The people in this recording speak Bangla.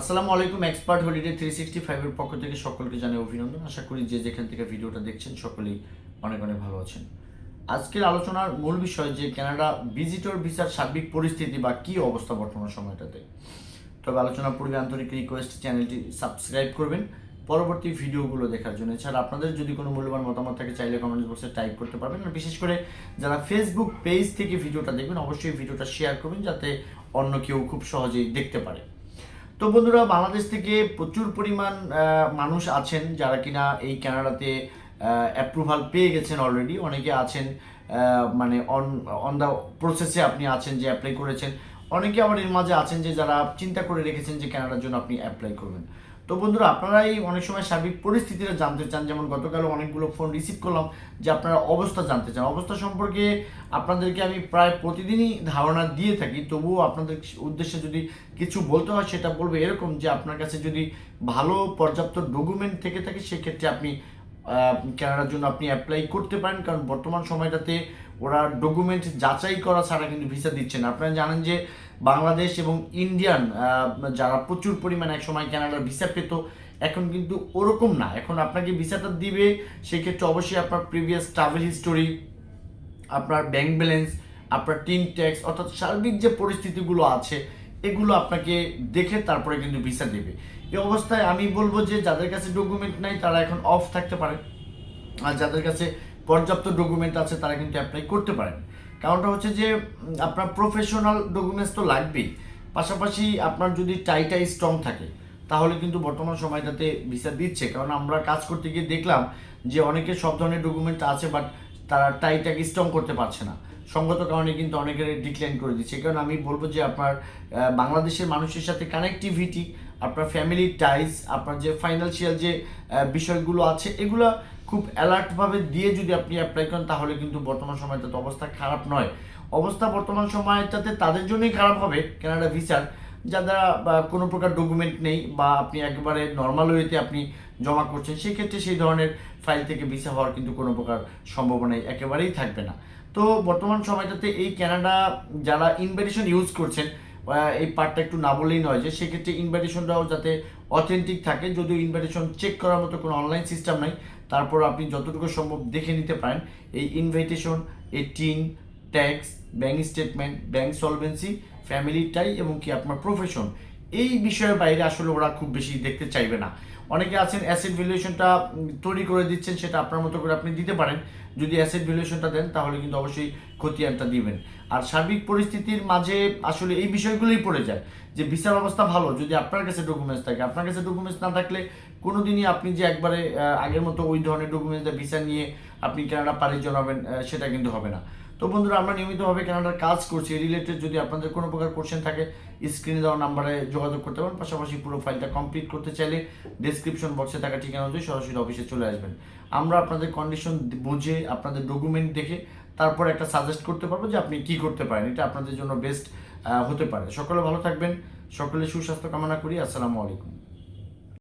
আসসালামু আলাইকুম এক্সপার্ট হলিডে থ্রি সিক্সটি ফাইভের পক্ষ থেকে সকলকে জানাই অভিনন্দন। আশা করি যে যেখান থেকে ভিডিওটা দেখছেন, সকলেই অনেক অনেক ভালো আছেন। আজকের আলোচনার মূল বিষয় যে কানাডা ভিজিটর ভিসার সার্বিক পরিস্থিতি বা কী অবস্থা বর্তমান সময়টাতে। তবে আলোচনার পূর্বে আন্তরিক রিকোয়েস্ট চ্যানেলটি সাবস্ক্রাইব করবেন। পরবর্তী ভিডিওগুলো দেখার জন্য। এছাড়া আপনাদের যদি কোনো মূল্যবান মতামত থাকে, চাইলে কমেন্ট বক্সে টাইপ করতে পারবেন। আর বিশেষ করে যারা ফেসবুক পেজ থেকে ভিডিওটা দেখবেন, অবশ্যই ভিডিওটা শেয়ার করবেন, যাতে অন্য কেউ খুব সহজেই দেখতে পারে। তো বন্ধুরা, বাংলাদেশ থেকে প্রচুর পরিমাণ মানুষ আছেন যারা কিনা এই কানাডাতে অ্যাপ্রুভাল পেয়ে গেছেন অলরেডি অনেকে আছেন মানে অন অন দ্য প্রসেসে আপনি আছেন যে অ্যাপ্লাই করেছেন। অনেকে আবার এর মাঝে আছেন যে যারা চিন্তা করে রেখেছেন যে কানাডার জন্য আপনি অ্যাপ্লাই করবেন। তো বন্ধুরা আপনারাই অনেক সময় সার্বিক পরিস্থিতিটা জানতে চান। যেমন গতকাল অনেকগুলো ফোন রিসিভ করলাম যে আপনারা অবস্থা জানতে চান। অবস্থা সম্পর্কে আপনাদেরকে আমি প্রায় প্রতিদিনই ধারণা দিয়ে থাকি। তবুও আপনাদের উদ্দেশ্যে যদি কিছু বলতে হয় সেটা বলব এরকম যে আপনার কাছে যদি ভালো পর্যাপ্ত ডকুমেন্ট থেকে থাকে সেক্ষেত্রে আপনি আহ, কানাডার জন্য আপনি অ্যাপ্লাই করতে পারেন। কারণ বর্তমান সময়টাতে ওরা ডকুমেন্ট যাচাই করা ছাড়া কিন্তু ভিসা দিচ্ছে না। আপনারা জানেন যে বাংলাদেশ এবং ইন্ডিয়ান যারা প্রচুর পরিমাণে এক সময় কানাডার ভিসা পেত, এখন কিন্তু ওরকম না। এখন আপনাকে ভিসাটা দিবে, সেক্ষেত্রে অবশ্যই আপনার প্রিভিয়াস ট্রাভেল হিস্টোরি আপনার ব্যাংক ব্যালেন্স আপনার টিন ট্যাক্স অর্থাৎ সার্বিক যে পরিস্থিতিগুলো আছে, এগুলো আপনাকে দেখে তারপরে কিন্তু ভিসা দেবে। এই অবস্থায় আমি বলব যে, যাদের কাছে ডকুমেন্ট নাই, তারা এখন অফ থাকতে পারে। আর যাদের কাছে পর্যাপ্ত ডকুমেন্ট আছে, তারা কিন্তু অ্যাপ্লাই করতে পারেন। কারণটা হচ্ছে যে আপনার প্রফেশনাল ডকুমেন্টস তো লাগবেই। পাশাপাশি আপনার যদি টাইটাই স্ট্রং থাকে, তাহলে কিন্তু বর্তমান সময়টাতে ভিসা দিচ্ছে। কারণ আমরা কাজ করতে গিয়ে দেখলাম যে অনেকের সব ধরনের ডকুমেন্ট আছে বাট তারা টাইটাকে স্ট্রং করতে পারছে না। সঙ্গত কারণে কিন্তু অনেকের ডিক্লাইন করে দিচ্ছে। কারণ আমি বলব যে, আপনার বাংলাদেশের মানুষের সাথে কানেক্টিভিটি আপনার ফ্যামিলি টাইস আপনার যে ফাইন্যান্সিয়াল যে বিষয়গুলো আছে, এগুলো খুব অ্যালার্টভাবে দিয়ে যদি আপনি অ্যাপ্লাই করেন, তাহলে কিন্তু বর্তমান সময়টাতে অবস্থা খারাপ নয়। অবস্থা বর্তমান সময়টাতে তাদের জন্যই খারাপ হবে কানাডা ভিসার যারা কোনো প্রকার ডকুমেন্ট নেই বা আপনি একেবারে নর্মাল ওয়েতে আপনি জমা করছেন, সেক্ষেত্রে সেই ধরনের ফাইল থেকে ভিসা হওয়ার কিন্তু কোনো প্রকার সম্ভাবনাই একেবারেই থাকবে না। তো বর্তমান সময়টাতে এই কানাডা যারা ইনভাইটেশন ইউজ করছেন এই পার্টটা একটু না বললেই নয় যে সেক্ষেত্রে ইনভাইটেশনটাও যাতে অথেন্টিক থাকে, যদিও ইনভাইটেশন চেক করার মতো কোনো অনলাইন সিস্টেম নাই, তারপর আপনি যতটুকু সম্ভব দেখে নিতে পারেন। এই ইনভাইটেশন এই TIN tax bank statement bank solvency family tie এবং কি আপনার প্রফেশন এই বিষয়ের বাইরে আসলে ওরা খুব বেশি দেখতে চাইবে না। অনেকে আছেন অ্যাসেট ভ্যালুয়েশনটা তৈরি করে দিচ্ছেন, সেটা আপনার মতো করে আপনি দিতে পারেন। যদি অ্যাসেট ভ্যালুয়েশনটা দেন, তাহলে কিন্তু অবশ্যই খতিয়ানটা দিবেন। আর সার্বিক পরিস্থিতির মাঝে আসলে এই বিষয়গুলোই পড়ে যায়, যে ভিসার অবস্থা ভালো, যদি আপনার কাছে ডকুমেন্টস থাকে। আপনার কাছে ডকুমেন্টস না থাকলে কোনোদিনই আপনি যে একবারে আগের মতো ওই ধরনের ডকুমেন্টস ভিসা নিয়ে আপনি কানাডা পাড়ি জমাবেন সেটা কিন্তু হবে না। তো বন্ধুরা, আমরা নিয়মিতভাবে কানাডার কাজ করছি। রিলেটেড যদি আপনাদের কোনো প্রকার কোশ্চেন থাকে স্ক্রিনে দেওয়া নাম্বারে যোগাযোগ করতে পারেন। পাশাপাশি পুরো ফাইলটা কমপ্লিট করতে চাইলে ডেসক্রিপশন বক্সে থাকা ঠিকানা অনুযায়ী সরাসরি অফিসে চলে আসবেন। আমরা আপনাদের কন্ডিশন বুঝে, আপনাদের ডকুমেন্ট দেখে, তারপর একটা সাজেস্ট করতে পারব যে আপনি কি করতে পারেন। এটা আপনাদের জন্য বেস্ট হতে পারে। সকলে ভালো থাকবেন। সকলে সুস্বাস্থ্য কামনা করি। আসসালামু আলাইকুম।